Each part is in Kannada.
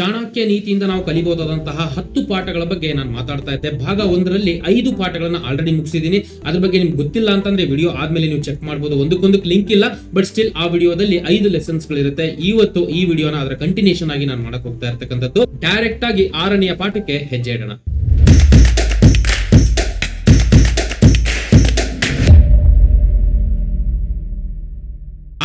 ಚಾಣಕ್ಯ ನೀತಿಯಿಂದ ನಾವು ಕಲಿಬಹುದಾದಂತಹ ಹತ್ತು ಪಾಠಗಳ ಬಗ್ಗೆ ನಾನು ಮಾತಾಡ್ತಾ ಇದ್ದೆ. ಭಾಗ ಒಂದರಲ್ಲಿ ಐದು ಪಾಠಗಳನ್ನು ಆಲ್ರೆಡಿ ಮುಗಿಸಿದ್ದೀನಿ. ಅದ್ರ ಬಗ್ಗೆ ನಿಮ್ಗೆ ಗೊತ್ತಿಲ್ಲ ಅಂತಂದ್ರೆ ವಿಡಿಯೋ ಆದ್ಮೇಲೆ ನೀವು ಚೆಕ್ ಮಾಡಬಹುದು ಒಂದಕ್ಕೊಂದಕ್ಕೆ ಲಿಂಕ್ ಇಲ್ಲ ಬಟ್ ಸ್ಟಿಲ್ ಆ ವಿಡಿಯೋದಲ್ಲಿ ಐದು ಲೆಸನ್ಸ್ ಗಳಿರುತ್ತೆ. ಇವತ್ತು ಈ ವಿಡಿಯೋನ ಅದರ ಕಂಟಿನ್ಯೂಷನ್ ಆಗಿ ನಾನು ಮಾಡಕ್ ಹೋಗ್ತಾ ಇರ್ತಕ್ಕಂಥದ್ದು. ಡೈರೆಕ್ಟ್ ಆಗಿ ಆರನೆಯ ಪಾಠಕ್ಕೆ ಹೆಜ್ಜೆ ಇಡೋಣ.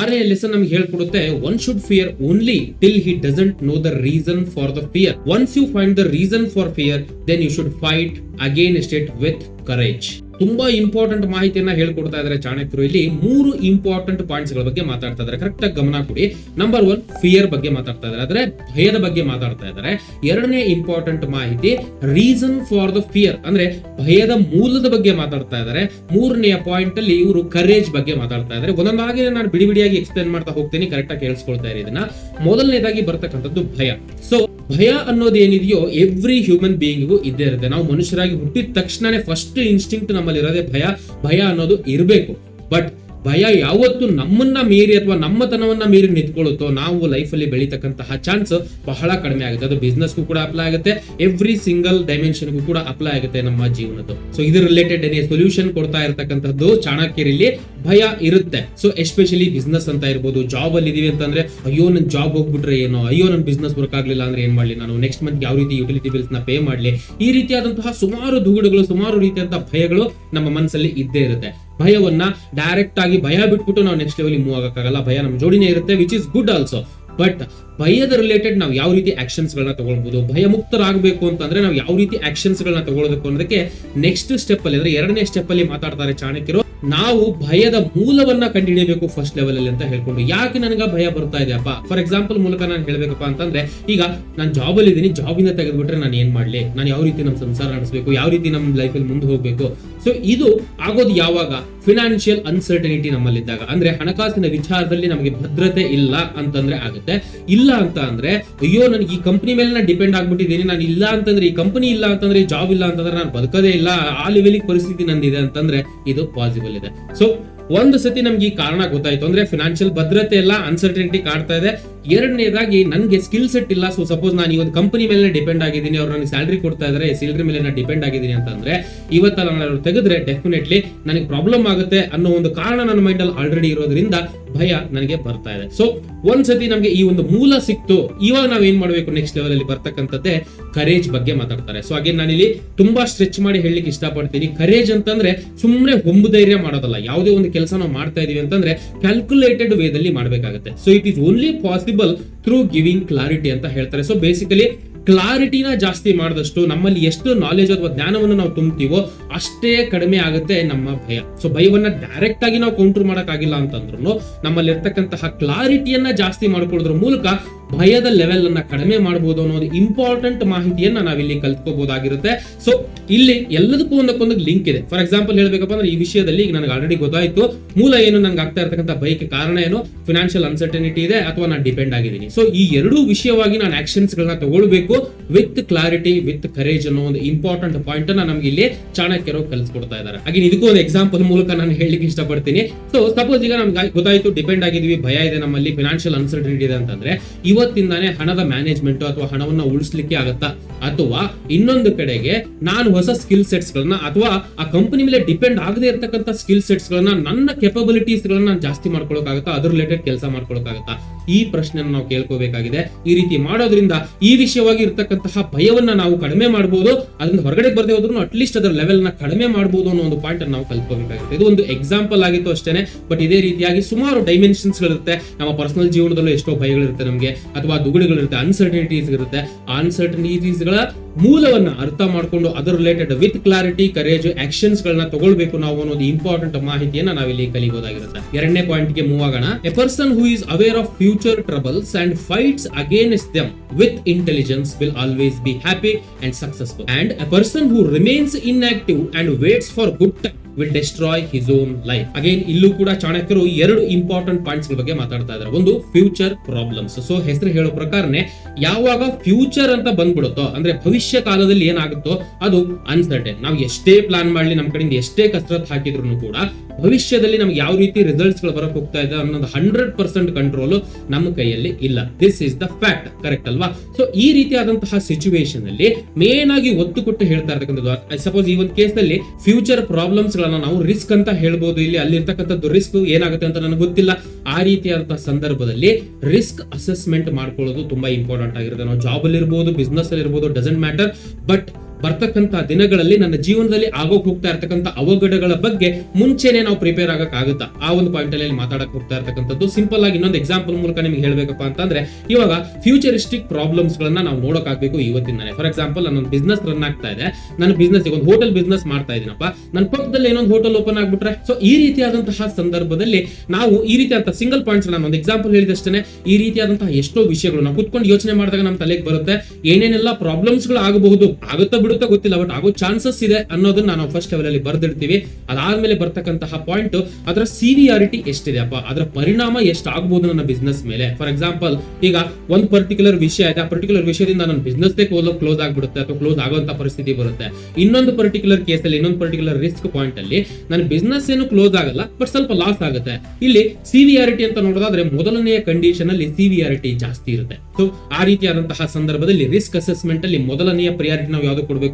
ಆರನೇ ಲೆಸನ್ ನಮ್ಗೆ ಹೇಳ್ಕೊಡುತ್ತೆ one should fear only till he doesn't know the reason for the fear once you find the reason for fear then you should fight against it with courage ತುಂಬಾ ಇಂಪಾರ್ಟೆಂಟ್ ಮಾಹಿತಿಯನ್ನ ಹೇಳ್ಕೊಡ್ತಾ ಇದ್ದಾರೆ ಚಾಣಕ್ಯರು. ಇಲ್ಲಿ ಮೂರು ಇಂಪಾರ್ಟೆಂಟ್ ಪಾಯಿಂಟ್ಸ್ಗಳ ಬಗ್ಗೆ ಮಾತಾಡ್ತಾ ಇದ್ದಾರೆ ಕರೆಕ್ಟ್ ಆಗಿ ಗಮನ ಕೊಡಿ. ನಂಬರ್ ಒನ್ ಫಿಯರ್ ಬಗ್ಗೆ ಮಾತಾಡ್ತಾ ಇದ್ದಾರೆ ಅಂದ್ರೆ ಭಯದ ಬಗ್ಗೆ ಮಾತಾಡ್ತಾ ಇದ್ದಾರೆ ಎರಡನೇ ಇಂಪಾರ್ಟೆಂಟ್ ಮಾಹಿತಿ ರೀಸನ್ ಫಾರ್ ದ ಫಿಯರ್ ಅಂದ್ರೆ ಭಯದ ಮೂಲದ ಬಗ್ಗೆ ಮಾತಾಡ್ತಾ ಇದ್ದಾರೆ ಮೂರನೆಯ ಪಾಯಿಂಟ್ ಅಲ್ಲಿ ಇವರು ಕರೇಜ್ ಬಗ್ಗೆ ಮಾತಾಡ್ತಾ ಇದ್ದಾರೆ ಒಂದೊಂದಾಗಿ ನಾನು ಬಿಡಿ ಬಿಡಿಯಾಗಿ ಎಕ್ಸ್ಪ್ಲೇನ್ ಮಾಡ್ತಾ ಹೋಗ್ತೀನಿ. ಕರೆಕ್ಟ್ ಆಗಿ ಕೇಳಿಸ್ಕೊಳ್ತಾ ಇರಿ ಇದನ್ನ. ಮೊದಲನೇದಾಗಿ ಬರ್ತಕ್ಕಂಥದ್ದು ಭಯ. ಸೊ ಭಯ ಅನ್ನೋದು ಏನಿದೆಯೋ ಎವ್ರಿ ಹ್ಯೂಮನ್ ಬೀಯಿಂಗ್ಗೂ ಇದ್ದೇ ಇರುತ್ತೆ. ನಾವು ಮನುಷ್ಯರಾಗಿ ಹುಟ್ಟಿದ ತಕ್ಷಣನೇ ಫಸ್ಟ್ ಇನ್ಸ್ಟಿಂಕ್ಟ್ ನಮ್ಮಲ್ಲಿ ಇರೋದೇ ಭಯ. ಭಯ ಅನ್ನೋದು ಇರಬೇಕು. ಬಟ್ ಭಯ ಯಾವತ್ತು ನಮ್ಮನ್ನ ಮೀರಿ ಅಥವಾ ನಮ್ಮತನವನ್ನ ಮೀರಿ ನಿಂತ್ಕೊಳ್ಳುತ್ತೋ ನಾವು ಲೈಫಲ್ಲಿ ಬೆಳೀತಕ್ಕಂತಹ ಚಾನ್ಸ್ ಬಹಳ ಕಡಿಮೆ ಆಗುತ್ತೆ. ಅದು ಬಿಸ್ನೆಸ್ಗೂ ಕೂಡ ಅಪ್ಲೈ ಆಗುತ್ತೆ. ಎವ್ರಿ ಸಿಂಗಲ್ ಡೈಮೆನ್ಷನ್ಗೂ ಕೂಡ ಅಪ್ಲೈ ಆಗುತ್ತೆ ನಮ್ಮ ಜೀವನದ್ದು. ಸೊ ಇದ್ರ ರಿಲೇಟೆಡ್ ಏನೇ ಸೊಲ್ಯೂಷನ್ ಕೊಡ್ತಾ ಇರತಕ್ಕಂಥದ್ದು ಚಾಣಕ್ಯರಲ್ಲಿ ಭಯ ಇರುತ್ತೆ. ಸೊ ಎಸ್ಪೆಷಲಿ ಬಿಸ್ನೆಸ್ ಅಂತ ಇರ್ಬೋದು ಜಾಬ್ ಅಲ್ಲಿ ಇದೀವಿ ಅಂತಂದ್ರೆ, ಅಯ್ಯೋ ನನ್ನ ಜಾಬ್ ಹೋಗ್ಬಿಟ್ರೆ ಏನೋ, ಅಯ್ಯೋ ನನ್ನ ಬಿಸ್ನೆಸ್ ವರ್ಕ್ ಆಗಲಿಲ್ಲ ಅಂದ್ರೆ ಏನ್ ಮಾಡ್ಲಿ ನಾನು? ನೆಕ್ಸ್ಟ್ ಮಂತ್ ಯಾವ ರೀತಿ ಯುಟಿಲಿಟಿ ಬಿಲ್ಸ್ನ ಪೇ ಮಾಡ್ಲಿ? ಈ ರೀತಿಯಾದಂತಹ ಸುಮಾರು ದುಗುಡುಗಳು, ಸುಮಾರು ರೀತಿಯಂತಹ ಭಯಗಳು ನಮ್ಮ ಮನಸ್ಸಲ್ಲಿ ಇದ್ದೇ ಇರುತ್ತೆ. ಭಯವನ್ನ ಡೈರೆಕ್ಟ್ ಆಗಿ ಭಯ ಬಿಟ್ಬಿಟ್ಟು ನಾವು ನೆಕ್ಸ್ಟ್ ಲೆವೆಲ್ ಮೂವ್ ಆಗಕ್ಕಾಗಲ್ಲ. ಭಯ ನಮ್ಮ ಜೋಡಿನೇ ಇರುತ್ತೆ which is good also but ಭಯದ ರಿಲೇಟೆಡ್ ನಾವು ಯಾವ ರೀತಿ ಆಕ್ಷನ್ಸ್ ಗಳನ್ನ ತಗೊಳ್ಬಹುದು? ಭಯ ಮುಕ್ತರಾಗಬೇಕು ಅಂತಂದ್ರೆ ನಾವು ಯಾವ ರೀತಿ ಆಕ್ಷನ್ಸ್ ಗಳನ್ನ ತಗೊಳ್ಳೋದಕ್ಕೆ ಅನ್ನೋದಕ್ಕೆ ನೆಕ್ಸ್ಟ್ ಸ್ಟೆಪ್ ಅಲ್ಲಿ ಅಂದ್ರೆ ಎರಡನೇ ಸ್ಟೆಪ್ ಅಲ್ಲಿ ಮಾತಾಡ್ತಾರೆ ಚಾಣಕ್ಯರು. ನಾವು ಭಯದ ಮೂಲವನ್ನ ಕಂಡುಹಿಡಿಯಬೇಕು ಫಸ್ಟ್ ಲೆವೆಲ್ ಅಲ್ಲಿ ಅಂತ ಹೇಳ್ಕೊಂಡು. ಯಾಕೆ ನನಗೆ ಭಯ ಬರ್ತಾ ಇದೆಯಪ್ಪ ಫಾರ್ ಎಕ್ಸಾಂಪಲ್ ಮೂಲಕ ನಾನು ಹೇಳ್ಬೇಕಪ್ಪ ಅಂತಂದ್ರೆ, ಈಗ ನಾನು ಜಾಬ್ ಅಲ್ಲಿ ಇದ್ದೀನಿ ಜಾಬ್ ಇಂದ ತೆಗೆದ್ಬಿಟ್ರೆ ನಾನು ಏನ್ ಮಾಡ್ಲಿ? ನಾನು ಯಾವ ರೀತಿ ನಮ್ಮ ಸಂಸಾರ ನಡೆಸಬೇಕು? ಯಾವ ರೀತಿ ನಮ್ಮ ಲೈಫ್ ಅಲ್ಲಿ ಮುಂದೆ ಹೋಗ್ಬೇಕು? ಸೊ ಇದು ಆಗೋದು ಯಾವಾಗ? ಫಿನಾನ್ಷಿಯಲ್ ಅನ್ಸರ್ಟನಿಟಿ ನಮ್ಮಲ್ಲಿದ್ದಾಗ, ಅಂದ್ರೆ ಹಣಕಾಸಿನ ವಿಚಾರದಲ್ಲಿ ನಮಗೆ ಭದ್ರತೆ ಇಲ್ಲ ಅಂತಂದ್ರೆ ಆಗುತ್ತೆ. ಇಲ್ಲ ಅಂತ ಅಂದ್ರೆ, ಅಯ್ಯೋ, ನನಗೆ ಈ ಕಂಪನಿ ಮೇಲೆ ನಾನು ಡಿಪೆಂಡ್ ಆಗ್ಬಿಟ್ಟಿದ್ದೀನಿ. ನಾನು ಇಲ್ಲ ಅಂತಂದ್ರೆ, ಈ ಕಂಪನಿ ಇಲ್ಲ ಅಂತಂದ್ರೆ ಜಾಬ್ ಇಲ್ಲ ಅಂತಂದ್ರೆ ನಾನು ಬದುಕದೇ ಇಲ್ಲ. ಆ ಲೆವೆಲಿಗೆ ಪರಿಸ್ಥಿತಿ ನಂದಿದೆ ಅಂತಂದ್ರೆ ಇದು ಪಾಸಿಬಲ್ ಇದೆ. ಸೊ ಒಂದು ಸತಿ ನಮ್ಗೆ ಈ ಕಾರಣ ಗೊತ್ತಾಯ್ತು. ಅಂದ್ರೆ ಫಿನಾನ್ಷಿಯಲ್ ಭದ್ರತೆ ಎಲ್ಲ ಅನ್ಸರ್ಟನಿಟಿ ಕಾಡ್ತಾ ಇದೆ. ಎರಡನೇದಾಗಿ ನನಗೆ ಸ್ಕಿಲ್ ಸೆಟ್ ಇಲ್ಲ. ಸೊ ಸಪೋಸ್ ನಾನು ಈ ಒಂದು ಕಂಪನಿ ಮೇಲೆ ಡಿಪೆಂಡ್ ಆಗಿದ್ದೀನಿ, ಅವ್ರು ನನಗೆ ಸ್ಯಾಲ್ರಿ ಕೊಡ್ತಾ ಇದ್ದಾರೆ ಸ್ಯಾಲ್ರಿ ಮೇಲೆ ನಾನು ಡಿಪೆಂಡ್ ಆಗಿದ್ದೀನಿ ಅಂತಂದ್ರೆ ಇವತ್ತು ನಾನು ತೆಗೆದ್ರೆ ಡೆಫಿನೆಟ್ಲಿ ನನಗೆ ಪ್ರಾಬ್ಲಮ್ ಆಗುತ್ತೆ ಅನ್ನೋ ಒಂದು ಕಾರಣ ನನ್ನ ಮೈಂಡ್ ಅಲ್ಲಿ ಆಲ್ರೆಡಿ ಇರೋದ್ರಿಂದ ಭಯ ನನಗೆ ಬರ್ತಾ ಇದೆ. ಸೊ ಒಂದ್ಸತಿ ನಮಗೆ ಈ ಒಂದು ಮೂಲ ಸಿಕ್ತು. ಇವಾಗ ನಾವ್ ಏನ್ ಮಾಡ್ಬೇಕು ನೆಕ್ಸ್ಟ್ ಲೆವೆಲ್ ಅಲ್ಲಿ ಬರ್ತಕ್ಕಂಥದ್ದೇ ಕರೇಜ್ ಬಗ್ಗೆ ಮಾತಾಡ್ತಾರೆ. ಸೊ ಹಾಗೆ ನಾನಿಲ್ಲಿ ತುಂಬಾ ಸ್ಟ್ರೆಚ್ ಮಾಡಿ ಹೇಳಲಿಕ್ಕೆ ಇಷ್ಟಪಡ್ತೀನಿ. ಕರೇಜ್ ಅಂತಂದ್ರೆ ಸುಮ್ಮನೆ ಹೊಂಬು ಧೈರ್ಯ ಮಾಡೋದಲ್ಲ. ಯಾವುದೇ ಒಂದು ಕೆಲಸ ನಾವು ಮಾಡ್ತಾ ಇದೀವಿ ಅಂತಂದ್ರೆ ಕ್ಯಾಲ್ಕುಲೇಟೆಡ್ ವೇದಲ್ಲಿ ಮಾಡಬೇಕಾಗುತ್ತೆ. So it is only possible through giving clarity ಅಂತ ಹೇಳ್ತಾರೆ. ಸೊ ಬೇಸಿಕಲಿ ಕ್ಲಾರಿಟಿನ ಜಾಸ್ತಿ ಮಾಡಿದಷ್ಟು ನಮ್ಮಲ್ಲಿ ಎಷ್ಟು ನಾಲೆಜ್ ಅಥವಾ ಜ್ಞಾನವನ್ನು ನಾವು ತುಂಬ್ತೀವೋ ಅಷ್ಟೇ ಕಡಿಮೆ ಆಗುತ್ತೆ ನಮ್ಮ ಭಯ. ಸೊ ಭಯವನ್ನ ಡೈರೆಕ್ಟ್ ಆಗಿ ನಾವು ಕೌಂಟರ್ ಮಾಡೋಕ್ಕಾಗಿಲ್ಲ ಅಂತಂದ್ರು ನಮ್ಮಲ್ಲಿ ಇರ್ತಕ್ಕಂತಹ ಕ್ಲಾರಿಟಿಯನ್ನ ಜಾಸ್ತಿ ಮಾಡ್ಕೊಳ್ಳೋದ್ರ ಮೂಲಕ ಭಯದ ಲೆವೆಲ್ ಅನ್ನ ಕಡಿಮೆ ಮಾಡಬಹುದು ಅನ್ನೋದು ಇಂಪಾರ್ಟೆಂಟ್ ಮಾಹಿತಿಯನ್ನ ನಾವಿಲ್ಲಿ ಕಲ್ತ್ಕೋಬಹುದಾಗಿರುತ್ತೆ ಸೊ ಇಲ್ಲಿ ಎಲ್ಲದಕ್ಕೂ ಒಂದಕ್ಕೊಂದು ಲಿಂಕ್ ಇದೆ. ಫಾರ್ ಎಕ್ಸಾಂಪಲ್ ಹೇಳ್ಬೇಕಪ್ಪ ಅಂದ್ರೆ ಈ ವಿಷಯದಲ್ಲಿ ಈಗ ನನಗೆ ಆಲ್ರೆಡಿ ಗೊತ್ತಾಯ್ತು. ಮೂಲ ಏನು ನನಗೆ ಆಗ್ತಾ ಇರ್ತಕ್ಕಂಥ ಭಯಕ್ಕೆ ಕಾರಣ ಏನು? ಫಿನಾನ್ಷಿಯಲ್ ಅನ್ಸರ್ಟನಿಟಿ ಇದೆ ಅಥವಾ ನಾನು ಡಿಪೆಂಡ್ ಆಗಿದ್ದೀನಿ. ಸೊ ಈ ಎರಡೂ ವಿಷಯವಾಗಿ ನಾನು ಆಕ್ಷನ್ಸ್ ಗಳನ್ನ ತಗೊಳ್ಬೇಕು ವಿತ್ ಕ್ಲಾರಿಟಿ ವಿತ್ ಕರೇಜ್ ಅನ್ನೋ ಒಂದು ಇಂಪಾರ್ಟೆಂಟ್ ಪಾಯಿಂಟ್ ಅನ್ನ ನಮ್ಗೆ ಇಲ್ಲಿ ಚಾಣಕ್ಯರು ಕಲಿಸ್ಕೊಡ್ತಾ ಇದ್ದಾರೆ. ಹಾಗೆ ಇದಕ್ಕೂ ಒಂದು ಎಕ್ಸಾಂಪಲ್ ಮೂಲಕ ನಾನು ಹೇಳಲಿಕ್ಕೆ ಇಷ್ಟಪಡ್ತೀನಿ. ಸೊ ಸಪೋಸ್ ಈಗ ನಮ್ಗೆ ಗೊತ್ತಾಯ್ತು ಡಿಪೆಂಡ್ ಆಗಿದೀವಿ ಭಯ ಇದೆ ನಮ್ಮಲ್ಲಿ ಫಿನಾನ್ಷಿಯಲ್ ಅನ್ಸರ್ಟನಿಟಿ ಇದೆ ಅಂತಂದ್ರೆ ಇವತ್ತಿಂದಾನೇ ಹಣದ ಮ್ಯಾನೇಜ್ಮೆಂಟ್ ಅಥವಾ ಹಣವನ್ನ ಉಳಿಸ್ಲಿಕ್ಕೆ ಆಗತ್ತಾ? ಅಥವಾ ಇನ್ನೊಂದು ಕಡೆಗೆ ನಾನು ಹೊಸ ಸ್ಕಿಲ್ ಸೆಟ್ಸ್ ಗಳನ್ನ ಅಥವಾ ಆ ಕಂಪನಿ ಮೇಲೆ ಡಿಪೆಂಡ್ ಆಗದೆ ಇರತಕ್ಕಂತ ಸ್ಕಿಲ್ ಸೆಟ್ಸ್ ಗಳನ್ನ ನನ್ನ ಕೆಪಬಿಲಿಟೀಸ್ ಗಳನ್ನ ನಾನು ಜಾಸ್ತಿ ಮಾಡ್ಕೊಳಕ್ಕಾಗತ್ತಾ? ಅದ್ರ ರಿಲೇಟೆಡ್ ಕೆಲಸ ಮಾಡ್ಕೊಳಕ್ಕಾಗತ್ತಾ? ಈ ಪ್ರಶ್ನೆಯನ್ನು ನಾವು ಕೇಳ್ಕೋಬೇಕಾಗಿದೆ. ಈ ರೀತಿ ಮಾಡೋದ್ರಿಂದ ಈ ವಿಷಯವಾಗಿ ಇರ್ತಕ್ಕಂತಹ ಭಯವನ್ನ ನಾವು ಕಡಿಮೆ ಮಾಡಬಹುದು ಅದರಿಂದ ಹೊರಗಡೆ ಬರದೆ ಹೋದ್ರು ಅಟ್ಲೀಸ್ಟ್ ಅದರ ಲೆವೆಲ್ ಕಡಿಮೆ ಮಾಡಬಹುದು ಅನ್ನೋ ಒಂದು ಪಾಯಿಂಟ್ ನಾವು ಕಲ್ತ್ಕೋಬೇಕಾಗುತ್ತೆ. ಇದು ಒಂದು ಎಕ್ಸಾಂಪಲ್ ಆಗಿತ್ತು ಅಷ್ಟೇನೆ ಬಟ್ ಇದೇ ರೀತಿಯಾಗಿ ಸುಮಾರು ಡೈಮೆನ್ಷನ್ಸ್ ಗಳಿರುತ್ತೆ. ನಮ್ಮ ಪರ್ಸನಲ್ ಜೀವನದಲ್ಲೂ ಎಷ್ಟೋ ಭಯಗಳಿರುತ್ತೆ ನಮಗೆ. ಅಥವಾ ದುಗುಳಿಗಳಿರುತ್ತೆ ಅನ್ಸರ್ಟನಿಟೀಸ್ ಇರುತ್ತೆ. ಆ ಮೂಲವನ್ನ ಅರ್ಥ ಮಾಡ್ಕೊಂಡು ಅದರ related with clarity courage actions ಗಳನ್ನ ತಗೊಳ್ಬೇಕು ನಾವು ಅನ್ನೋದು ಇಂಪಾರ್ಟೆಂಟ್ ಮಾಹಿತಿಯನ್ನ ನಾವಿಲ್ಲಿ ಕಲಿಬಹುದಾಗಿರುತ್ತೆ. ಎರಡನೇ ಪಾಯಿಂಟ್ಗೆ ಮೂವ್ ಆಗೋಣ. A person who is aware of future troubles and fights against them with intelligence will always be happy and successful and a person who remains inactive and waits for good time will destroy his own life again ಇಲ್ಲೂ ಕೂಡ ಚಾಣಕ್ಯರು ಎರಡು ಇಂಪಾರ್ಟೆಂಟ್ ಪಾಯಿಂಟ್ಸ್ ಬಗ್ಗೆ ಮಾತಾಡ್ತಾ ಇದಾರೆ ಒಂದು ಫ್ಯೂಚರ್ ಪ್ರಾಬ್ಲಮ್ಸ್ ಸೊ ಹೆಸರು ಹೇಳೋ ಪ್ರಕಾರನೇ, ಯಾವಾಗ ಫ್ಯೂಚರ್ ಅಂತ ಬಂದ್ಬಿಡುತ್ತೋ, ಅಂದ್ರೆ ಭವಿಷ್ಯ ಕಾಲದಲ್ಲಿ ಏನಾಗುತ್ತೋ, ಅದು ಅನ್ಸರ್ಟೆನ್ ನಾವು ಎಷ್ಟೇ ಪ್ಲಾನ್ ಮಾಡಲಿ, ನಮ್ ಕಡೆಯಿಂದ ಎಷ್ಟೇ ಕಸರತ್ ಹಾಕಿದ್ರು ಕೂಡ, ಭವಿಷ್ಯದಲ್ಲಿ ನಮ್ಗೆ ಯಾವ ರೀತಿ ರಿಸಲ್ಟ್ಸ್ಗಳು ಬರಕ್ ಹೋಗ್ತಾ ಇದೆ ಅನ್ನೋದು ಹಂಡ್ರೆಡ್ ಪರ್ಸೆಂಟ್ ಕಂಟ್ರೋಲ್ ನಮ್ಮ ಕೈಯಲ್ಲಿ ಇಲ್ಲ. This is the fact correct ಅಲ್ವಾ? ಸೊ ಈ ರೀತಿಯಾದಂತಹ ಸಿಚುವೇಶನ್ ಅಲ್ಲಿ ಮೇನ್ ಆಗಿ ಒತ್ತು ಕೊಟ್ಟು ಹೇಳ್ತಾ ಇರ್ತಕ್ಕಂಥದ್ದು ಸಪೋಸ್ ಈ ಒಂದು ಕೇಸ್ನಲ್ಲಿ ಫ್ಯೂಚರ್ ಪ್ರಾಬ್ಲಮ್ಸ್ ಗಳನ್ನ ನಾವು ರಿಸ್ಕ್ ಅಂತ ಹೇಳ್ಬೋದು. ಇಲ್ಲಿ ಅಲ್ಲಿರ್ತಕ್ಕಂಥದ್ದು ರಿಸ್ಕ್ ಏನಾಗುತ್ತೆ ಅಂತ ನನಗೆ ಗೊತ್ತಿಲ್ಲ. ಆ ರೀತಿಯಾದಂತಹ ಸಂದರ್ಭದಲ್ಲಿ ರಿಸ್ಕ್ ಅಸೆಸ್ಮೆಂಟ್ ಮಾಡ್ಕೊಳ್ಳೋದು ತುಂಬಾ ಇಂಪಾರ್ಟೆಂಟ್ ಆಗಿರುತ್ತೆ. ನಾವು ಜಾಬ್ ಅಲ್ಲಿ ಇರ್ಬೋದು ಬಿಸ್ನೆಸ್ ಅಲ್ಲಿ ಇರ್ಬೋದು ಡಸೆಂಟ್ ಮ್ಯಾಟರ್ ಬಟ್ ಬರ್ತಕ್ಕಂತ ದಿನಗಳಲ್ಲಿ ನನ್ನ ಜೀವನದಲ್ಲಿ ಆಗೋಕೆ ಹೋಗ್ತಾ ಇರ್ತಕ್ಕಂಥ ಅವಘಡಗಳ ಬಗ್ಗೆ ಮುಂಚೆನೆ ನಾವು ಪ್ರಿಪೇರ್ ಆಗಕ್ಕಾಗುತ್ತಾ? ಆ ಒಂದು ಪಾಯಿಂಟ್ ಅಲ್ಲಿ ಮಾತಾಡಕ್ ಹೋಗ್ತಾ ಇರ್ತಕ್ಕಂಥದ್ದು. ಸಿಂಪಲ್ ಆಗಿ ಇನ್ನೊಂದು ಎಕ್ಸಾಂಪಲ್ ಮೂಲಕ ನಿಮ್ಗೆ ಹೇಳಬೇಕಪ್ಪ ಅಂತಂದ್ರೆ, ಇವಾಗ ಫ್ಯೂಚರಿಸ್ಟಿಕ್ ಪ್ರಾಬ್ಲಮ್ಸ್ ಗಳನ್ನ ನಾವು ನೋಡಕ್ ಆಗ್ಬೇಕು ಇವತ್ತಿಂದಾನೆ. ಫಾರ್ ಎಕ್ಸಾಂಪಲ್ ನನ್ನ ಬಿಸ್ನೆಸ್ ರನ್ ಆಗ್ತಾ ಇದೆ. ನನ್ನ ಬಿಸ್ನೆಸ್ ಒಂದು ಹೋಟೆಲ್ ಬಿಸ್ನೆಸ್ ಮಾಡ್ತಾ ಇದೀನಪ್ಪ ನನ್ನ ಪಕ್ಕದಲ್ಲಿ ಏನೊಂದು ಹೋಟೆಲ್ ಓಪನ್ ಆಗ್ಬಿಟ್ರೆ ಸೊ ಈ ರೀತಿಯಾದಂತಹ ಸಂದರ್ಭದಲ್ಲಿ ನಾವು ಈ ರೀತಿಯಾದಂತಹ ಸಿಂಗಲ್ ಪಾಯಿಂಟ್ಸ್ ನಾನು ಒಂದು ಎಕ್ಸಾಂಪಲ್ ಹೇಳಿದಷ್ಟೇ ಈ ರೀತಿಯಾದಂತಹ ಎಷ್ಟೋ ವಿಷಯಗಳು ನಾವು ಕುತ್ಕೊಂಡು ಯೋಚನೆ ಮಾಡಿದಾಗ ನಮ್ಮ ತಲೆಗೆ ಬರುತ್ತೆ. ಏನೇನೆಲ್ಲ ಪ್ರಾಬ್ಲಮ್ಸ್ಗಳು ಆಗಬಹುದು ಆಗುತ್ತಾ ಬಿಡುತ್ತಾ ಗೊತ್ತಿಲ್ಲ ಬಟ್ ಆಗೋ ಚಾನ್ಸಸ್ ಇದೆ ಅನ್ನೋದನ್ನ ನಾವು ಫಸ್ಟ್ ಲೆವೆಲ್ ಅಲ್ಲಿ ಬರ್ದಿರ್ತೀವಿ ಅದಾದ್ಮೇಲೆ ಬರ್ತಕ್ಕಂತಹ ಪಾಯಿಂಟ್ ಅದರ ಸಿವಿಯಾರಿಟಿ ಎಷ್ಟಿದೆ ಅಪ್ಪ? ಅದರ ಪರಿಣಾಮ ಎಷ್ಟು ಆಗ್ಬಹುದು ನನ್ನ ಬಿಸ್ನೆಸ್ ಮೇಲೆ? ಫಾರ್ ಎಕ್ಸಾಂಪಲ್ ಈಗ ಒಂದು ಪರ್ಟಿಕ್ಯುಲರ್ ವಿಷಯ ಇದೆ, ಆ ಪರ್ಟಿಕ್ಯುಲರ್ ವಿಷಯದಿಂದ ನನ್ನ ಬಿಸ್ನೆಸ್ ಕ್ಲೋಸ್ ಆಗ್ಬಿಡುತ್ತೆ ಅಥವಾ ಕ್ಲೋಸ್ ಆಗುವಂತ ಪರಿಸ್ಥಿತಿ ಬರುತ್ತೆ. ಇನ್ನೊಂದು ಪರ್ಟಿಕ್ಯುಲರ್ ಕೇಸ್ ಅಲ್ಲಿ, ಇನ್ನೊಂದು ಪರ್ಟಿಕ್ಯುಲರ್ ರಿಸ್ಕ್ ಪಾಯಿಂಟ್ ಅಲ್ಲಿ ನನ್ನ ಬಿಸ್ನೆಸ್ ಏನು ಕ್ಲೋಸ್ ಆಗಲ್ಲ ಬಟ್ ಸ್ವಲ್ಪ ಲಾಸ್ ಆಗುತ್ತೆ. ಇಲ್ಲಿ ಸಿವಿಯಾರಿಟಿ ಅಂತ ನೋಡೋದಾದ್ರೆ ಮೊದಲನೆಯ ಕಂಡೀಷನ್ ಅಲ್ಲಿ ಸಿವಿಯಾರಿಟಿ ಜಾಸ್ತಿ ಇರುತ್ತೆ. ಸೊ ಆ ರೀತಿಯಾದಂತಹ ಸಂದರ್ಭದಲ್ಲಿ ರಿಸ್ಕ್ ಅಸೆಸ್ಮೆಂಟ್ ಅಲ್ಲಿ ಮೊದಲನೆಯ ಪ್ರಿಯಾರಿಟಿ ನಾವು ಯಾವ್ದು ಕೊಡಬೇಕು?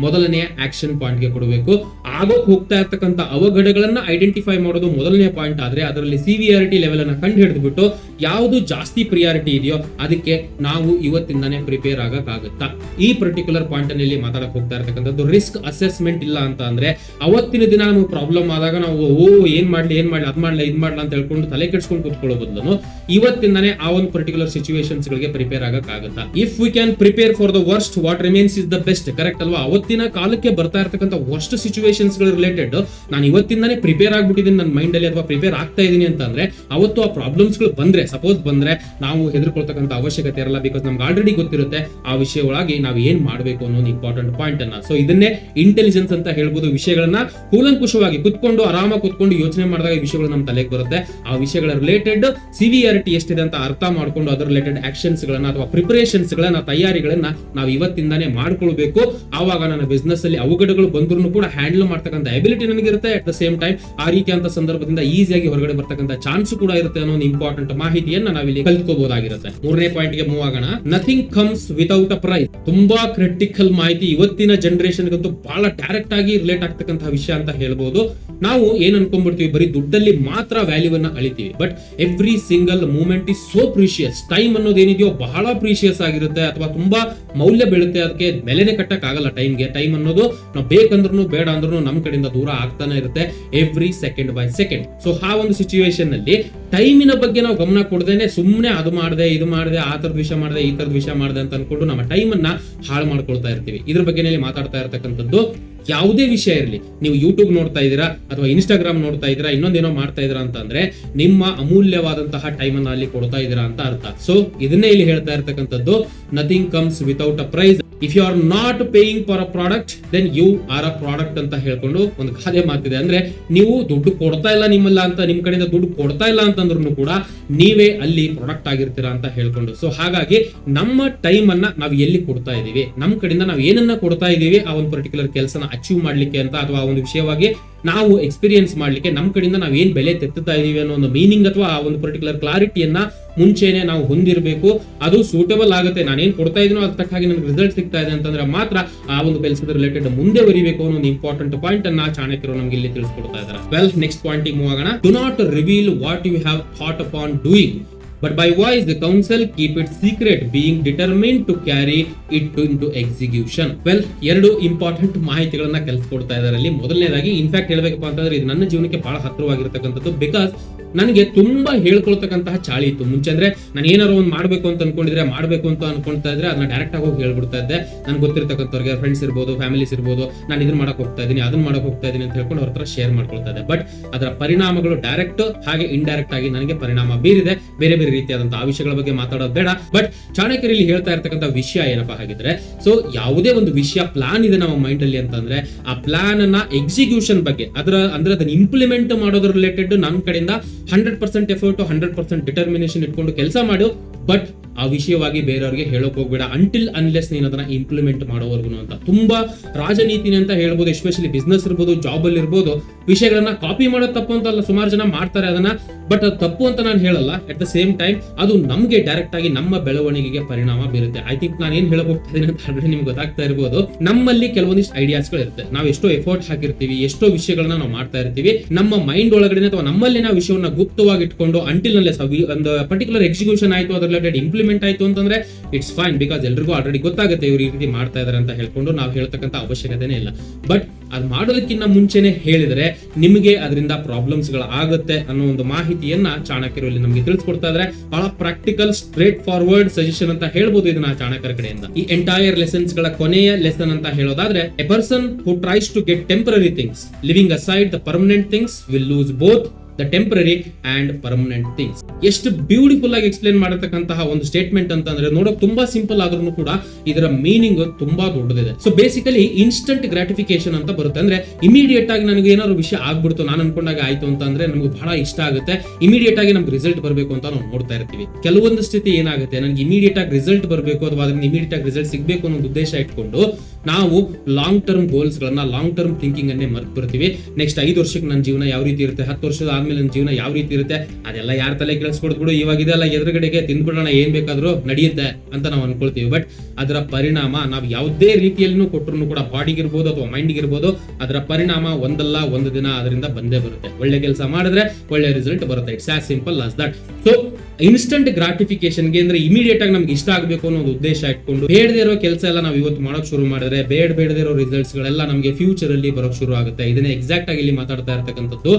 ಮೊದಲನೆಯ ಆಕ್ಷನ್ ಪಾಯಿಂಟ್ಗೆ ಕೊಡಬೇಕು. ಆಗೋಕ್ ಹೋಗ್ತಾ ಇರ್ತಕ್ಕಂಥ ಅವಘಡಗಳನ್ನ ಐಡೆಂಟಿಫೈ ಮಾಡೋದು ಮೊದಲನೇ ಪಾಯಿಂಟ್ ಆದ್ರೆ ಅದರಲ್ಲಿ ಸಿವಿಯಾರಿಟಿ ಲೆವೆಲ್ ಅನ್ನ ಕಂಡು ಹಿಡಿದ್ಬಿಟ್ಟು ಯಾವುದು ಜಾಸ್ತಿ ಪ್ರಿಯಾರಿಟಿ ಇದೆಯೋ ಅದಕ್ಕೆ ನಾವು ಇವತ್ತಿಂದಾನೇ ಪ್ರಿಪೇರ್ ಆಗಕ್ಕಾಗುತ್ತಾ. ಈ ಪರ್ಟಿಕ್ಯುಲರ್ ಪಾಯಿಂಟ್ ಅಲ್ಲಿ ಮಾತಾಡಕ್ ಹೋಗ್ತಾ ಇರ್ತಕ್ಕಂಥದ್ದು ರಿಸ್ಕ್ ಅಸೆಸ್ಮೆಂಟ್ ಇಲ್ಲ ಅಂತ ಅಂದ್ರೆ ಅವತ್ತಿನ ದಿನ ನಮಗೆ ಪ್ರಾಬ್ಲಮ್ ಆದಾಗ ನಾವು, ಓ, ಏನ್ ಮಾಡ್ಲಿ ಏನ್ ಮಾಡ್ಲಿ, ಅದ್ ಮಾಡ್ಲಿ, ಇದ್ ಮಾಡ್ಲಾ ಅಂತ ಹೇಳ್ಕೊಂಡು ತಲೆ ಕೆಡ್ಸ್ಕೊಂಡು ಕೂತ್ಕೊಳ್ಳೋ ಬದಲು ಇವತ್ತಿಂದಾನೇ ಆ ಒಂದು ಪರ್ಟಿಕ್ಯುಲರ್ ಸಿಚುವೇಶನ್ಸ್ ಗಳಿಗೆ prepare ಆಗಕ್ಕಾಗುತ್ತಾ. If we can prepare for the worst what remains is the best correct ಅಲ್ವಾ? ಅವತ್ತಿನ ಕಾಲಕ್ಕೆ ಬರ್ತಾ ಇರ್ತಕ್ಕಂಥ ವರ್ಸ್ಟ್ ಸಿಚುವೇಶನ್ಸ್ಗಳು ರಿಲೇಟೆಡ್ ನಾನು ಇವತ್ತಿಂದಾನೇ ಪ್ರಿಪೇರ್ ಆಗ್ಬಿಟ್ಟಿದ್ದೀನಿ ನನ್ನ ಮೈಂಡ್ ಅಲ್ಲಿ, ಅಥವಾ ಪ್ರಿಪೇರ್ ಆಗ್ತಾ ಇದೀನಿ ಅಂತಂದ್ರೆ ಅವತ್ತು ಆ ಪ್ರಾಬ್ಲಮ್ಸ್ಗಳು ಬಂದ್ರೆ ಸಪೋಸ್ ಬಂದ್ರೆ ನಾವು ಹೆದರ್ಕೊಳ್ತಕ್ಕಂಥ ಅವಶ್ಯಕತೆ ಇರಲ್ಲ ಬಿಕಾಸ್ ನಮ್ಗೆ ಆಲ್ರೆಡಿ ಗೊತ್ತಿರುತ್ತೆ ಆ ವಿಷಯ ಒಳಗೆ ನಾವು ಏನ್ ಮಾಡಬೇಕು ಅನ್ನೋ ಒಂದು ಇಂಪಾರ್ಟೆಂಟ್ ಪಾಯಿಂಟ್ ಅನ್ನ. ಸೊ ಇದನ್ನೇ ಇಂಟೆಲಿಜೆನ್ಸ್ ಅಂತ ಹೇಳ್ಬೋದು ವಿಷಯಗಳನ್ನ ಕೂಲಂಕುಷವಾಗಿ ಕುತ್ಕೊಂಡು, ಆರಾಮಾಗಿ ಕುತ್ಕೊಂಡು ಯೋಚನೆ ಮಾಡಿದಾಗ ವಿಷಯಗಳು ನಮ್ಮ ತಲೆಗೆ ಬರುತ್ತೆ. ಆ ವಿಷಯಗಳ ರಿಲೇಟೆಡ್ ಸಿವಿಯಾರಿಟಿ ಎಷ್ಟಿದೆ ಅಂತ ಅರ್ಥ ಮಾಡ್ಕೊಂಡು ಅದರ ರಿಲೇಟೆಡ್ ಆಕ್ಷನ್ಸ್ ಗಳನ್ನ ಅಥವಾ ಪ್ರಿಪರೇಷನ್ಸ್ ಗಳನ್ನ, ತಯಾರಿಗಳನ್ನ ನಾವು ಇವತ್ತಿಂದಾನೇ ಮಾಡ್ಕೊಳ್ಬೇಕು. ಆವಾಗ ನನ್ನ ಬಿಸ್ನೆಸ್ ಅಲ್ಲಿ ಅವಘಡಗಳು ಬಂದ್ರು ಕೂಡ ಹ್ಯಾಂಡಲ್ ಮಾಡ್ತಕ್ಕಂಥ ಎಬಿಲಿಟಿ ನನಗಿರುತ್ತೆ. ಅಟ್ ದ ಸೇಮ್ ಟೈಮ್ ಆ ರೀತಿಯಂತ ಸಂದರ್ಭದಿಂದ ಈಸಿಯಾಗಿ ಹೊರಗಡೆ ಬರ್ತಕ್ಕಂಥ ಚಾನ್ಸ್ ಕೂಡ ಇರುತ್ತೆ ಅನ್ನೋ ಒಂದು ಇಂಪಾರ್ಟೆಂಟ್ ಮಾಹಿತಿಯನ್ನ ನಾವಿಲ್ಲಿ ಕಲ್ತ್ಕೋಬಹುದಾಗಿರುತ್ತೆ ಮೂರನೇ ಪಾಯಿಂಟ್ಗೆ ಮೂವ್ ಆಗೋಣ. Nothing comes without a price ತುಂಬಾ ಕ್ರಿಟಿಕಲ್ ಮಾಹಿತಿ ಇವತ್ತಿನ ಜನರೇಷನ್ ಗಂತೂ ಬಹಳ ಡೈರೆಕ್ಟ್ ಆಗಿ ರಿಲೇಟ್ ಆಗ್ತಕ್ಕಂತಹ ವಿಷಯ ಅಂತ ಹೇಳ್ಬೋದು. ನಾವು ಏನ್ ಅನ್ಕೊಂಡ್ಬಿಡ್ತೀವಿ? ಬರೀ ದುಡ್ಡಲ್ಲಿ ಮಾತ್ರ ವ್ಯಾಲ್ಯೂ ಅನ್ನ ಅಳಿತೀವಿ. But every single moment is so precious time ಅನ್ನೋದು ಏನಿದೆಯೋ ಬಹಳ ಪ್ರೀಶಿಯಸ್ ಆಗಿರುತ್ತೆ. ಅಥವಾ ತುಂಬಾ ಮೌಲ್ಯ ಬೀಳುತ್ತೆ. ಅದಕ್ಕೆ ಬೆಲೆನೆ ಕಟ್ಟಕ್ ಆಗಲ್ಲ ಟೈಮ್ಗೆ. ಟೈಮ್ ಅನ್ನೋದು ನಾವು ಬೇಕಂದ್ರೂ ಬೇಡ ಅಂದ್ರೂ ನಮ್ ಕಡೆಯಿಂದ ದೂರ ಆಗ್ತಾನೆ ಇರುತ್ತೆ every second by second so ಆ ಒಂದು ಸಿಚುವೇಶನ್ನಲ್ಲಿ ಟೈಮಿನ ಬಗ್ಗೆ ನಾವು ಗಮನ ಕೊಡದೇನೆ ಸುಮ್ಮನೆ ಅದು ಮಾಡಿದೆ, ಇದು ಮಾಡಿದೆ, ಆ ತರದ ವಿಷಯ ಮಾಡಿದೆ, ಈ ತರದ ವಿಷಯ ಮಾಡಿದೆ ಅಂತ ಅನ್ಕೊಂಡು ನಮ್ಮ ಟೈಮ್ ಅನ್ನ ಹಾಳು ಮಾಡ್ಕೊಳ್ತಾ ಇರ್ತೀವಿ. ಇದ್ರ ಬಗ್ಗೆ ಮಾತಾಡ್ತಾ ಇರ್ತಕ್ಕಂಥದ್ದು ಯಾವುದೇ ವಿಷಯ ಇರಲಿ, ನೀವು ಯೂಟ್ಯೂಬ್ ನೋಡ್ತಾ ಇದ್ದೀರಾ ಅಥವಾ ಇನ್ಸ್ಟಾಗ್ರಾಮ್ ನೋಡ್ತಾ ಇದ್ದೀರಾ, ಇನ್ನೊಂದೇನೋ ಮಾಡ್ತಾ ಇದ್ದೀರಾ ಅಂತ ಅಂದ್ರೆ ನಿಮ್ಮ ಅಮೂಲ್ಯವಾದಂತಹ ಟೈಮ್ ಅನ್ನ ಅಲ್ಲಿ ಕೊಡ್ತಾ ಇದ್ದೀರಾ ಅಂತ ಅರ್ಥ. ಸೊ ಇದನ್ನೇ ಇಲ್ಲಿ ಹೇಳ್ತಾ ಇರ್ತಕ್ಕಂಥದ್ದು nothing comes without a price if you are not paying for a product then you are a product ಅಂತ ಹೇಳ್ಕೊಂಡು ಒಂದು ಗಾದೆ ಮಾತಿದೆ ಅಂದ್ರೆ ನೀವು ದುಡ್ಡು ಕೊಡ್ತಾ ಇಲ್ಲ ನಿಮ್ಮಲ್ಲ ಅಂತ ನಿಮ್ ಕಡೆಯಿಂದ ದುಡ್ಡು ಕೊಡ್ತಾ ಇಲ್ಲ ಅಂತಂದ್ರೂ ಕೂಡ ನೀವೇ ಅಲ್ಲಿ ಪ್ರಾಡಕ್ಟ್ ಆಗಿರ್ತೀರಾ ಅಂತ ಹೇಳ್ಕೊಂಡು. ಸೊ ಹಾಗಾಗಿ ನಮ್ಮ ಟೈಮ್ ಅನ್ನ ನಾವು ಎಲ್ಲಿ ಕೊಡ್ತಾ ಇದೀವಿ ನಮ್ಮ ಕಡೆಯಿಂದ ನಾವು ಏನನ್ನ ಕೊಡ್ತಾ ಇದೀವಿ ಆ ಒಂದು ಪರ್ಟಿಕ್ಯುಲರ್ ಕೆಲಸನ ಅಚೀವ್ ಮಾಡ್ಲಿಕ್ಕೆ ಅಂತ ಅಥವಾ ಆ ಒಂದು ವಿಷಯವಾಗಿ ನಾವು ಎಕ್ಸ್ಪೀರಿಯನ್ಸ್ ಮಾಡ್ಲಿಕ್ಕೆ ನಮ್ಮ ಕಡೆಯಿಂದ ನಾವು ಏನ್ ಬೆಲೆ ತೆತ್ತುತ್ತಾ ಇದೀವಿ ಅನ್ನೋ ಒಂದು ಮೀನಿಂಗ್ ಅಥವಾ ಆ ಒಂದು ಪರ್ಟಿಕ್ಯುಲರ್ ಕ್ಲಾರಿಟಿಯನ್ನ ಮುಂಚೆನೆ ನಾವು ಹೊಂದಿರಬೇಕು. ಅದು ಸೂಟಬಲ್ ಆಗುತ್ತೆ. ನಾನೇನ್ ಕೊಡ್ತಾ ಇದೀನೋ ಅದ್ ತಕ್ಕ ಹಾಗೆ ನನಗೆ ರಿಸಲ್ಟ್ ಸಿಗ್ತಾ ಇದೆ ಅಂತಂದ್ರೆ ಮಾತ್ರ ಆ ಒಂದು ಕೆಲಸದ ರಿಲೇಟೆಡ್ ಮುಂದೆ ಬರೀಬೇಕು ಅನ್ನೋ ಒಂದು ಇಂಪಾರ್ಟೆಂಟ್ ಪಾಯಿಂಟ್ ಅನ್ನ ಚಾಣಕ್ಯರು ನಮ್ಗೆ ಇಲ್ಲಿ ತಿಳಿಸ್ಕೊಡ್ತಾ ಇದ್ದಾರೆ ವೆಲ್ ನೆಕ್ಸ್ಟ್ ಪಾಯಿಂಟ್ ಮೂವ್ ಆಗೋಣ. Do not reveal what you have thought upon doing but by wise the council keep it secret being determined to carry it into execution well ಎರಡು ಇಂಪಾರ್ಟೆಂಟ್ ಮಾಹಿತಿಗಳನ್ನ ಕಲಿಸ್ಕೊಡ್ತಾ ಇದ್ದಾರೆ ಅಲ್ಲಿ. ಮೊದಲನೇದಾಗಿ ಇನ್ಫ್ಯಾಕ್ಟ್ ಹೇಳ್ಬೇಕಪ್ಪ ಅಂತಂದ್ರೆ, ಇದು ನನ್ನ ಜೀವನಕ್ಕೆ ಬಹಳ ಹತ್ತಿರವಾಗಿರ್ತಕ್ಕಂಥದ್ದು. ಬಿಕಾಸ್ ನನಗೆ ತುಂಬಾ ಹೇಳ್ಕೊಳ್ತಕ್ಕಂತಹ ಚಾಳಿ ಇತ್ತು. ಮುಂಚೆ ಅಂದ್ರೆ ನಾನು ಏನಾರು ಒಂದು ಮಾಡಬೇಕು ಅಂತ ಅನ್ಕೊಂಡಿದ್ರೆ ಮಾಡಬೇಕು ಅಂತ ಅನ್ಕೊಂತಾ ಇದ್ರೆ ಅದನ್ನ ಡೈರೆಕ್ಟ್ ಆಗಿ ಹೋಗಿ ಹೇಳ್ಬಿಡ್ತಾ ಇದ್ದೆ. ನನ್ಗೆ ಗೊತ್ತಿರ್ತಕ್ಕಂಥವ್ರಿಗೆ ಫ್ರೆಂಡ್ಸ್ ಇರ್ಬೋದು ಫ್ಯಾಮಿಲೀಸ್ ಇರ್ಬೋದು, ನಾನು ಇದನ್ನ ಮಾಡಕ್ ಹೋಗ್ತಾ ಇದ್ದೀನಿ ಅದನ್ನ ಮಾಡಕ್ ಹೋಗ್ತಾ ಇದ್ದೀನಿ ಅಂತ ಹೇಳ್ಕೊಂಡು ಅವ್ರ ಹತ್ರ ಶೇರ್ ಮಾಡ್ಕೊಳ್ತಾ ಇದ್ದೆ. ಬಟ್ ಅದರ ಪರಿಣಾಮಗಳು ಡೈರೆಕ್ಟ್ ಹಾಗೆ ಇಂಡೈರೆಕ್ಟ್ ಆಗಿ ನನಗೆ ಪರಿಣಾಮ ಬೀರಿದೆ. ಬೇರೆ ಬೇರೆ ರೀತಿಯಾದಂತಹ ವಿಷಯಗಳ ಬಗ್ಗೆ ಮಾತಾಡೋದು ಬೇಡ. ಬಟ್ ಚಾಣಕ್ಯರಲ್ಲಿ ಹೇಳ್ತಾ ಇರ್ತಕ್ಕಂಥ ವಿಷಯ ಏನಪ್ಪಾ ಹಾಗಿದ್ರೆ ಸೊ ಯಾವುದೇ ಒಂದು ವಿಷಯ ಪ್ಲಾನ್ ಇದೆ ನಮ್ಮ ಮೈಂಡ್ ಅಲ್ಲಿ ಅಂತಂದ್ರೆ, ಆ ಪ್ಲಾನ್ ಅನ್ನ ಎಕ್ಸಿಕ್ಯೂಷನ್ ಬಗ್ಗೆ, ಅದರ ಅಂದ್ರೆ ಅದನ್ನ ಇಂಪ್ಲಿಮೆಂಟ್ ಮಾಡೋದ್ರ ರಿಲೇಟೆಡ್ ನಮ್ಮ ಕಡೆಯಿಂದ hundred percent effort hundred percent determination ಇಟ್ಕೊಂಡು ಕೆಲಸ ಮಾಡು. ಬಟ್ ಆ ವಿಷಯವಾಗಿ ಬೇರೆಯವ್ರಿಗೆ ಹೇಳೋಕೆ ಹೋಗ್ಬೇಡ. ಅಂಟಿಲ್ ಅನ್ಲೆಸ್ ನೀನು ಅದನ್ನ ಇಂಪ್ಲಿಮೆಂಟ್ ಮಾಡೋವರೆಗೂ ಅಂತ. ತುಂಬಾ ರಾಜನೀತಿನಿ ಅಂತ ಹೇಳ್ಬೋದು ಎಸ್ಪೆಷಲಿ ಬಿಸ್ನೆಸ್ ಇರ್ಬೋದು ಜಾಬ್ ಅಲ್ಲಿ ಇರ್ಬೋದು ವಿಷಯಗಳನ್ನ ಕಾಪಿ ಮಾಡೋದು ತಪ್ಪು ಅಂತ ಅಲ್ಲ, ಸುಮಾರು ಜನ ಮಾಡ್ತಾರೆ. ಅದನ್ನ ಬಟ್ ಅದು ತಪ್ಪು ಅಂತ ನಾನು ಹೇಳಲ್ಲ. ಅಟ್ ದ ಸೇಮ್ ಟೈಮ್ ಅದು ನಮಗೆ ಡೈರೆಕ್ಟ್ ಆಗಿ ನಮ್ಮ ಬೆಳವಣಿಗೆಗೆ ಪರಿಣಾಮ ಬೀರುತ್ತೆ. ಐ ಥಿಂಕ್ ನಾನು ಏನ್ ಹೇಳಬೇಕು ಅಂತ ಆಲ್ರೆಡಿ ನಿಮ್ಗೆ ಗೊತ್ತಾಗ್ತಾ ಇರ್ಬೋದು. ನಮ್ಮಲ್ಲಿ ಕೆಲವೊಂದಿಷ್ಟು ಐಡಿಯಾಸ್ ಇರುತ್ತೆ. ನಾವು ಎಷ್ಟೋ ಎಫರ್ಟ್ ಹಾಕಿರ್ತೀವಿ, ಎಷ್ಟೋ ವಿಷಯಗಳನ್ನ ನಾವು ಮಾಡ್ತಾ ಇರ್ತೀವಿ. ನಮ್ಮ ಮೈಂಡ್ ಒಳಗಡೆ ಅಥವಾ ನಮ್ಮಲ್ಲಿ ನಾವು ವಿಷಯವನ್ನ ಗುಪ್ತವಾಗಿ ಇಟ್ಕೊಂಡು ಅಂಟಿಲ್ ಸವಿ ಒಂದು ಪರ್ಟಿಕ್ಯುಲರ್ ಎಕ್ಸಿಕ್ಯೂಷನ್ ಆಯ್ತು, ಅದ್ರ ರಿಲೇಟೆಡ್ ಇಂಪ್ಲಿಮೆಂಟ್ ಆಯ್ತು ಅಂತಂದ್ರೆ ಇಟ್ಸ್ ಫೈನ್ ಬಿಕಾಸ್ ಎಲ್ರಿಗೂ ಆಲ್ರೆಡಿ ಗೊತ್ತಾಗುತ್ತೆ ಇವ್ರು ಈ ರೀತಿ ಮಾಡ್ತಾ ಇದಾರೆ ಅಂತ ಹೇಳ್ಕೊಂಡು ನಾವು ಹೇಳ್ತಕ್ಕಂಥ ಅವಶ್ಯಕತೆನೇ ಇಲ್ಲ. ಬಟ್ ಅದು ಮಾಡೋದಕ್ಕಿಂತ ಮುಂಚೆನೆ ಹೇಳಿದ್ರೆ ನಿಮಗೆ ಅದರಿಂದ ಪ್ರಾಬ್ಲಮ್ಸ್ಗಳು ಆಗುತ್ತೆ ಅನ್ನೋ ಒಂದು ಮಾಹಿತಿಯನ್ನ ಚಾಣಕ್ಯರು ಇಲ್ಲಿ ನಮಗೆ ತಿಳಿಸ್ಕೊಡ್ತಾ ಇದ್ರೆ. ಬಹಳ ಪ್ರಾಕ್ಟಿಕಲ್ ಸ್ಟ್ರೇಟ್ ಫಾರ್ವರ್ಡ್ ಸಜೆಷನ್ ಅಂತ ಹೇಳ್ಬೋದು ಇದನ್ನ ಚಾಣಕ್ಯರ ಕಡೆಯಿಂದ. ಈ ಎಂಟೈರ್ ಲೆಸನ್ಸ್ಗಳ ಕೊನೆಯ ಲೆಸನ್ ಅಂತ ಹೇಳೋದಾದ್ರೆ a person who tries to get temporary things living aside the permanent things will lose both the temporary and permanent things ಎಷ್ಟು ಬ್ಯೂಟಿಫುಲ್ ಆಗಿ ಎಕ್ಸ್ಪ್ಲೇನ್ ಮಾಡಿರ್ತಕ್ಕಂತಹ ಒಂದು ಸ್ಟೇಟ್ಮೆಂಟ್ ಅಂತಂದ್ರೆ ನೋಡೋಕೆ ತುಂಬಾ ಸಿಂಪಲ್ ಆದ್ರೂ ಕೂಡ ಇದರ ಮೀನಿಂಗ್ ತುಂಬಾ ದೊಡ್ಡದಿದೆ. ಸೊ ಬೇಸಿಕಲಿ ಇನ್ಸ್ಟಂಟ್ ಗ್ರಾಟಿಫಿಕೇಶನ್ ಅಂತ ಬರುತ್ತೆ. ಅಂದ್ರೆ ಇಮಿಡಿಯೇಟ್ ಆಗಿ ನನಗೆ ಏನಾದ್ರು ವಿಷಯ ಆಗ್ಬಿಡ್ತು, ನಾನು ಅನ್ಕೊಂಡಾಗ ಆಯ್ತು ಅಂತ ಅಂದ್ರೆ ನಮ್ಗೆ ಬಹಳ ಇಷ್ಟ ಆಗುತ್ತೆ. ಇಮಿಡಿಯೇಟ್ ಆಗಿ ನಮ್ಗೆ ರಿಸಲ್ಟ್ ಬರಬೇಕು ಅಂತ ನಾವು ನೋಡ್ತಾ ಇರ್ತೀವಿ. ಕೆಲವೊಂದು ಸ್ಥಿತಿ ಏನಾಗುತ್ತೆ? ನನಗೆ ಇಮಿಡಿಯೇಟ್ ಆಗಿ ರಿಸಲ್ಟ್ ಬರಬೇಕು ಅಥವಾ ಅದನ್ನ ಇಮಿಡಿಯೇಟ್ ಆಗಿ ರಿಸಲ್ಟ್ ಸಿಗಬೇಕು ಅನ್ನೋ ಉದ್ದೇಶ ಇಟ್ಕೊಂಡು ನಾವು ಲಾಂಗ್ ಟರ್ಮ್ ಗೋಲ್ಸ್ ಗಳನ್ನ ಲಾಂಗ್ ಟರ್ಮ್ ಥಿಂಕಿಂಗ್ ಅನ್ನೇ ಮರ್ತು ಬರ್ತೀವಿ ನೆಕ್ಸ್ಟ್ ಐದು ವರ್ಷಕ್ಕೆ ನನ್ನ ಜೀವನ ಯಾವ ರೀತಿ ಇರುತ್ತೆ? ಹತ್ತು ವರ್ಷದ ಆದ್ಮೇಲೆ ನನ್ನ ಜೀವನ ಯಾವ ರೀತಿ ಇರುತ್ತೆ, ಅದೆಲ್ಲ ಯಾರ ತಲೆ ಕೇಳಿಸ್ಕೊಡ್ಬಿಡು ಇವಾಗ ಇದೆಲ್ಲ ಎದುರುಗಡೆಗೆ ತಿಂದ್ಬಿಡೋಣ, ಏನ್ ಬೇಕಾದ್ರೂ ನಡೆಯುತ್ತೆ ಅಂತ ನಾವು ಅನ್ಕೊಳ್ತೀವಿ. ಬಟ್ ಅದರ ಪರಿಣಾಮ ನಾವು ಯಾವುದೇ ರೀತಿಯಲ್ಲೂ ಕೊಟ್ಟರು ಕೂಡ ಬಾಡಿಗೆ ಇರ್ಬೋದು ಅಥವಾ ಮೈಂಡ್ ಇರ್ಬೋದು, ಅದರ ಪರಿಣಾಮ ಒಂದಲ್ಲ ಒಂದು ದಿನ ಅದರಿಂದ ಬಂದೇ ಬರುತ್ತೆ. ಒಳ್ಳೆ ಕೆಲಸ ಮಾಡಿದ್ರೆ ಒಳ್ಳೆ ರಿಸಲ್ಟ್ ಬರುತ್ತೆ. It's as simple as that so instant ಗ್ರಾಟಿಫಿಕೇಶನ್ಗೆ ಅಂದ್ರೆ ಇಮಿಡಿಯೇಟ್ ಆಗಿ ನಮ್ಗೆ ಇಷ್ಟ ಆಗಬೇಕು ಅನ್ನೋ ಒಂದು ಉದ್ದೇಶ ಇಟ್ಕೊಂಡು, ಬೇಡದೇ ಇರೋ ಕೆಲಸ ಎಲ್ಲ ನಾವು ಇವತ್ತು ಮಾಡೋಕೆ ಶುರು ಮಾಡಿದ್ರೆ, ಬೇಡ ಇರೋ ರಿಸಲ್ಟ್ಸ್ ಗಳೆಲ್ಲ ನಮಗೆ ಫ್ಯೂಚರ್ ಅಲ್ಲಿ ಬರೋಕ್ ಶುರು ಆಗುತ್ತೆ. ಇದನ್ನೇ ಎಕ್ಸಾಕ್ಟ್ ಆಗಿ ಇಲ್ಲಿ ಮಾತಾಡ್ತಾ ಇರ್ತಕ್ಕಂಥದ್ದು.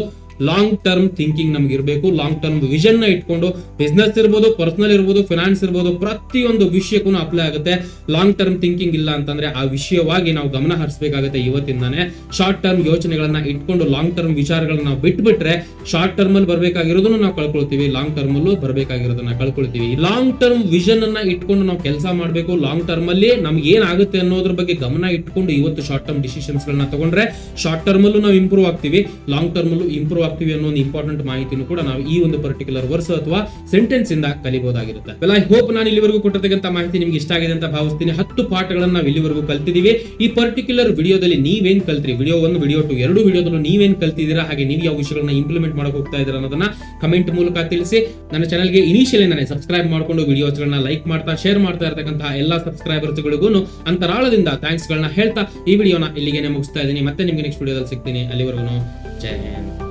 ಲಾಂಗ್ ಟರ್ಮ್ ಥಿಂಕಿಂಗ್ ನಮ್ಗೆ ಇರಬೇಕು. ಲಾಂಗ್ ಟರ್ಮ್ ವಿಷನ್ನ ಇಟ್ಕೊಂಡು ಬಿಸ್ನೆಸ್ ಇರ್ಬೋದು ಪರ್ಸನಲ್ ಇರ್ಬೋದು ಫಿನಾನ್ಸ್ ಇರ್ಬೋದು, ಪ್ರತಿಯೊಂದು ವಿಷಯಕ್ಕೂ ಅಪ್ಲೈ ಆಗುತ್ತೆ. ಲಾಂಗ್ ಟರ್ಮ್ ಥಿಂಕಿಂಗ್ ಇಲ್ಲ ಅಂತಂದ್ರೆ ಆ ವಿಷಯವಾಗಿ ನಾವು ಗಮನ ಹರಿಸಬೇಕಾಗುತ್ತೆ ಇವತ್ತಿಂದಾನೆ. ಶಾರ್ಟ್ ಟರ್ಮ್ ಯೋಚನೆಗಳನ್ನ ಇಟ್ಕೊಂಡು ಲಾಂಗ್ ಟರ್ಮ್ ವಿಚಾರಗಳನ್ನ ಬಿಟ್ಬಿಟ್ರೆ ಶಾರ್ಟ್ ಟರ್ಮ್ ಅಲ್ಲಿ ಬರಬೇಕಾಗಿರೋದನ್ನು ನಾವು ಕಳ್ಕೊಳ್ತೀವಿ. ಲಾಂಗ್ ಟರ್ಮ್ ಅಲ್ಲೂ ಬರಬೇಕಾಗಿರೋದನ್ನ ಕಳ್ಕೊಳ್ತೀವಿ. ಲಾಂಗ್ ಟರ್ಮ್ ವಿಷನ್ ಅನ್ನ ಇಟ್ಕೊಂಡು ನಾವು ಕೆಲಸ ಮಾಡಬೇಕು. ಲಾಂಗ್ ಟರ್ಮ್ ಅಲ್ಲಿ ನಮ್ಗೆ ಏನಾಗುತ್ತೆ ಅನ್ನೋದ್ರ ಬಗ್ಗೆ ಗಮನ ಇಟ್ಕೊಂಡು ಇವತ್ತು ಶಾರ್ಟ್ ಟರ್ಮ್ ಡಿಸಿಷನ್ಸ್ ಗಳನ್ನ ತಗೊಂಡ್ರೆ ಶಾರ್ಟ್ ಟರ್ಮ್ ಅಲ್ಲೂ ನಾವು ಇಂಪ್ರೂವ್ ಆಗ್ತೀವಿ. ಲಾಂಗ್ ಟರ್ಮ್ ಅಲ್ಲೂ ಇಂಪ್ರೂವ್ ಆಗ್ತೀವಿ ಅನ್ನೋ ಒಂದು ಇಂಪಾರ್ಟೆಂಟ್ ಮಾಹಿತಿನೂ ಕೂಡ ನಾವು ಈ ಒಂದು ಪರ್ಟಿಕ್ಯುಲರ್ ವರ್ಸ್ ಅಥವಾ ಸೆಂಟೆನ್ಸ್ ಇಂದ ಕಲಿಬಹುದಾಗಿರುತ್ತೆ. ವೆಲ್ ಐ ಹೋಪ್ ನಾನು ಇಲ್ಲಿವರೆಗೂ ಕೊಟ್ಟಿರ್ತಕ್ಕಂಥ ಮಾಹಿತಿ ನಿಮ್ಗೆ ಇಷ್ಟ ಆಗಿದೆ ಅಂತ ಭಾವಿಸ್ತೀನಿ. ಹತ್ತು ಪಾಠಗಳನ್ನು ನಾವು ಇಲ್ಲಿವರೆಗೂ ಕಲ್ತಿದೀವಿ ಈ ಪರ್ಟಿಕ್ಯುಲರ್ ವಿಡಿಯೋದಲ್ಲಿ ನೀವೇನ್ ಕಲ್ತ್ರಿ? ವಿಡಿಯೋ ಒಂದು ವಿಡಿಯೋ ಟು ಎರಡು ವಿಡಿಯೋದಲ್ಲೂ ನೀವೇನ್ ಕಲ್ತಿದ್ದೀರಾ? ಹಾಗೆ ನೀವು ಯಾವ ವಿಷಯಗಳನ್ನ ಇಂಪ್ಲಿಮೆಂಟ್ ಮಾಡಕ್ ಹೋಗ್ತಾ ಇದ್ದೀರಾ ಅನ್ನೋದನ್ನ ಕಮೆಂಟ್ ಮೂಲಕ ತಿಳಿಸಿ. ನನ್ನ ಚಾನಲ್ಗೆ ಇನಿಷಿಯಲಿ ನಾನು ಸಬ್ಸ್ಕ್ರೈಬ್ ಮಾಡ್ಕೊಂಡು ವಿಡಿಯೋಸ್ಗಳನ್ನ ಲೈಕ್ ಮಾಡ್ತಾ ಶೇರ್ ಮಾಡ್ತಾ ಇರತಕ್ಕಂತಹ ಎಲ್ಲಾ ಸಬ್ಸ್ಕ್ರೈಬರ್ಸ್ಗಳಿಗೂ ಅಂತರಾಳದಿಂದ ಥ್ಯಾಂಕ್ಸ್ ಗಳನ್ನ ಹೇಳ್ತಾ ಈ ವಿಡಿಯೋನ ಇಲ್ಲಿಗೆ ಮುಗಿಸ್ತಾ ಇದ್ದೀನಿ. ಮತ್ತೆ ನಿಮ್ಗೆ ನೆಕ್ಸ್ಟ್ ವಿಡಿಯೋದಲ್ಲಿ ಸಿಗ್ತೀನಿ. ಅಲ್ಲಿವರೆಗೂ ಜೈ ಹಿಂದ್.